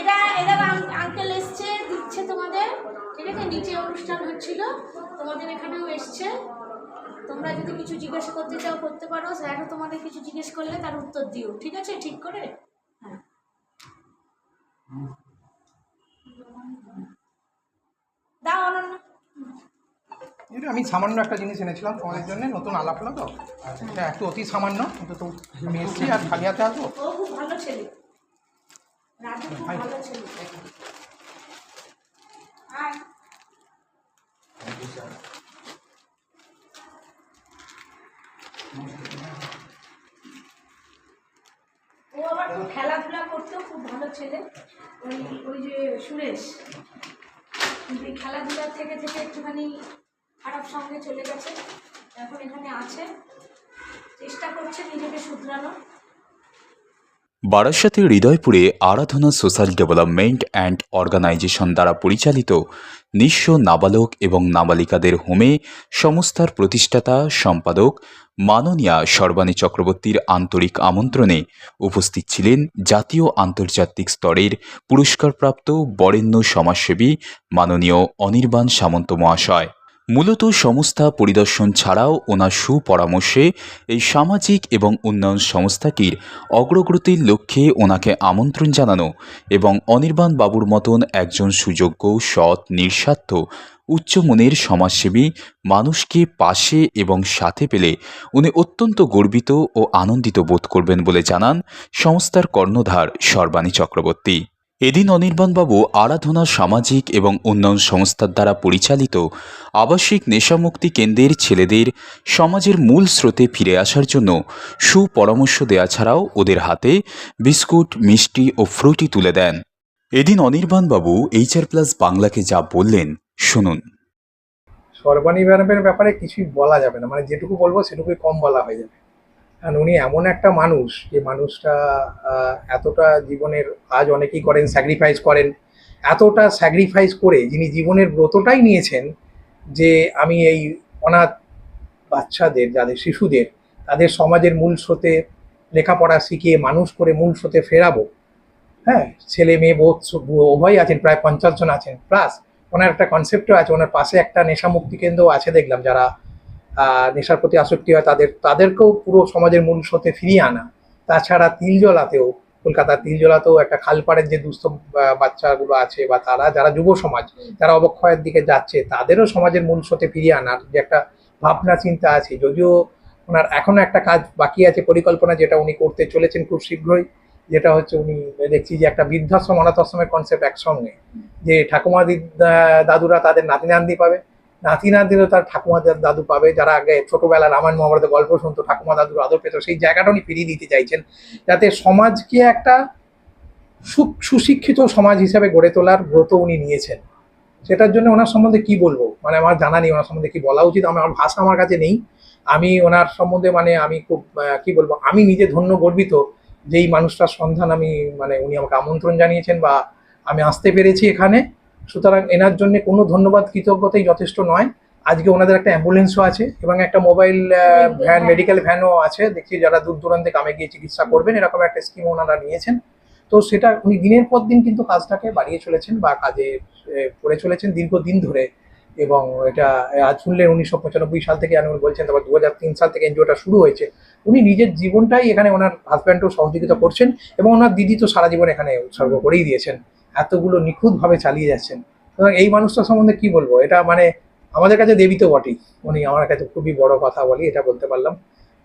এরা এরা আঙ্কেল এসছে, দিচ্ছে তোমাদের, ঠিক আছে? নিচে অনুষ্ঠান হচ্ছিল, তোমাদের এখানেও এসছে। তোমরা যদি কিছু জিজ্ঞেস করতে চাও, করতে পারো। স্যারও তোমাদের কিছু জিজ্ঞেস করলে তার উত্তর দিও, ঠিক আছে? ঠিক করে? হ্যাঁ। দাও, অনন্য। আমি সামান্য একটা জিনিস এনেছিলাম তোমাদের জন্য নতুন আলাপ হলো তো। এটা একটু অতি সামান্য কিন্তু তো আমি এসছি আর খালি হাতে আসব ও খুব খেলাধুলা করতেও খুব ভালো ছেলে। ওই ওই যে সুরেশ। কিন্তু খেলাধুলার থেকে থেকে একটুখানি খারাপ সঙ্গে চলে গেছে। এখন এখানে আছে। চেষ্টা করছে নিজেকে শুধরানোর। বারাসাতে হৃদয়পুরে Aradhana social development and organisation দ্বারা পরিচালিত নিঃস্ব নাবালক এবং নাবালিকাদের হোমে সংস্থার প্রতিষ্ঠাতা, সম্পাদক মাননীয়া সর্বাণী চক্রবর্তীর আন্তরিক আমন্ত্রণে উপস্থিত ছিলেন জাতীয় আন্তর্জাতিক স্তরের পুরস্কারপ্রাপ্ত বরেণ্য সমাজসেবী মাননীয় অনির্বাণ সামন্ত মহাশয়। মূলত সংস্থা পরিদর্শন ছাড়াও ওনার সুপরামর্শে এই সামাজিক এবং উন্নয়ন সংস্থাটির অগ্রগতির লক্ষ্যে ওনাকে আমন্ত্রণ জানানো এবং অনির্বাণ বাবুর মতন একজন সুযোগ্য, সৎ, নিঃস্বার্থ উচ্চমনের সমাজসেবী মানুষকে পাশে এবং সাথে পেলে উনি অত্যন্ত গর্বিত ও আনন্দিত বোধ করবেন বলে জানান সংস্থার কর্ণধার সর্বাণী চক্রবর্তী। এদিন অনির্বাণবাবু আরাধনা সামাজিক এবং উন্নয়ন সংস্থার দ্বারা পরিচালিত আবাসিক নেশামুক্তি কেন্দ্রের ছেলেদের সমাজের মূল স্রোতে ফিরে আসার জন্য সুপরামর্শ দেওয়া ছাড়াও ওদের হাতে বিস্কুট, মিষ্টি ও ফ্রুটি তুলে দেন। এদিন অনির্বাণবাবু এইচআর প্লাস বাংলাকে যা বললেন, শুনুন। ম্যাডামের ব্যাপারে কিছুই বলা যাবে না। মানে যেটুকু বলব সেটুকুই কম বলা হয়ে যাবে। কারণ উনি এমন একটা মানুষ, যে মানুষটা এতটা জীবনের কাজ অনেকেই করেন স্যাক্রিফাইস করেন। এতটা স্যাক্রিফাইস করে যিনি জীবনের ব্রতটাই নিয়েছেন, যে আমি এই অনাথ বাচ্চাদের, যাদের শিশুদের, তাদের সমাজের মূল স্রোতে লেখাপড়া শিখিয়ে মানুষ করে মূল স্রোতে ফেরাবো। হ্যাঁ ছেলে, মেয়ে, বোধ উভয় আছেন, প্রায় পঞ্চাশ জন আছেন। প্লাস ওনার একটা কনসেপ্টও আছে, ওনার পাশে একটা নেশা মুক্তি কেন্দ্রও আছে, দেখলাম যারা নেশার প্রতি আসক্তি হয়, তাদের, তাদেরকেও পুরো সমাজের মূল স্রোতে ফিরিয়ে আনা। তাছাড়া তিলজলাতেও, কলকাতার তিলজলাতেও একটা খালপাড়ের যে দুস্থ বাচ্চাগুলো আছে বা তারা, যারা যুব সমাজ, যারা অবক্ষয়ের দিকে যাচ্ছে, তাদেরও সমাজের মূল স্রোতে ফিরিয়ে আনার যে একটা ভাবনা, চিন্তা আছে। যদিও ওনার এখনও একটা কাজ বাকি আছে, পরিকল্পনা, যেটা উনি করতে চলেছেন খুব শীঘ্রই, যেটা হচ্ছে উনি দেখছি যে একটা বৃদ্ধাশ্রম অনাথ আশ্রমের কনসেপ্ট একসঙ্গে, যে ঠাকুমা দাদুরা তাদের নাতি নান্দি পাবে। নাতি নান্দিরও তার ঠাকুমা দাদু পাবে, যারা আগে ছোটবেলা রামায়ণ মহাভারতের গল্প শুনতো, ঠাকুমা দাদুর আদর পেত, সেই জায়গাটা উনি ফিরিয়ে দিতে চাইছেন। যাতে সমাজকে একটা সুশিক্ষিত সমাজ হিসেবে গড়ে তোলার ব্রত উনি নিয়েছেন। সেটার জন্য ওনার সম্বন্ধে কি বলব? মানে আমার জানা নেই, ওনার সম্বন্ধে কি বলা উচিত? আমার ভাষা আমার কাছে নেই। আমি ওনার সম্বন্ধে মানে আমি খুব কি বলব? আমি নিজে ধন্য গর্বিত যেই মানুষটার সন্ধান আমি মানে উনি আমাকে আমন্ত্রণ জানিয়েছেন বা আমি আসতে পেরেছি এখানে। সুতরাং এনার জন্য কোনো ধন্যবাদ, কৃতজ্ঞতাই যথেষ্ট নয়। আজকে ওনাদের একটা অ্যাম্বুলেন্সও আছে এবং একটা মোবাইল ভ্যান, মেডিকেল ভ্যানও আছে। দেখছি যারা দূর দূরান্তে কামে গিয়ে চিকিৎসা করবেন, এরকম একটা স্কিম ওনারা নিয়েছেন। তো সেটা উনি দিনের পর দিন কিন্তু কাজটাকে বাড়িয়ে চলেছেন বা কাজে করে চলেছেন দীর্ঘদিন ধরে। এবং এটা, আজ শুনলেন উনিশশো পঁচানব্বই সাল থেকে আমি বলছেন, তারপর দু তিন সাল থেকে এনজিওটা শুরু হয়েছে। উনি নিজের জীবনটাই এখানে ওনার হাজব্যান্ডও সহযোগিতা করছেন এবং ওনার দিদি তো সারা জীবন এখানে উৎসর্গ করেই দিয়েছেন। এতগুলো নিখুঁতভাবে চালিয়ে যাচ্ছেন। সুতরাং এই মানুষটা সম্বন্ধে কি বলব? এটা মানে আমাদের কাছে দেবী তো বটেই। উনি আমার কাছে খুবই বড় কথা বলি, এটা বলতে পারলাম।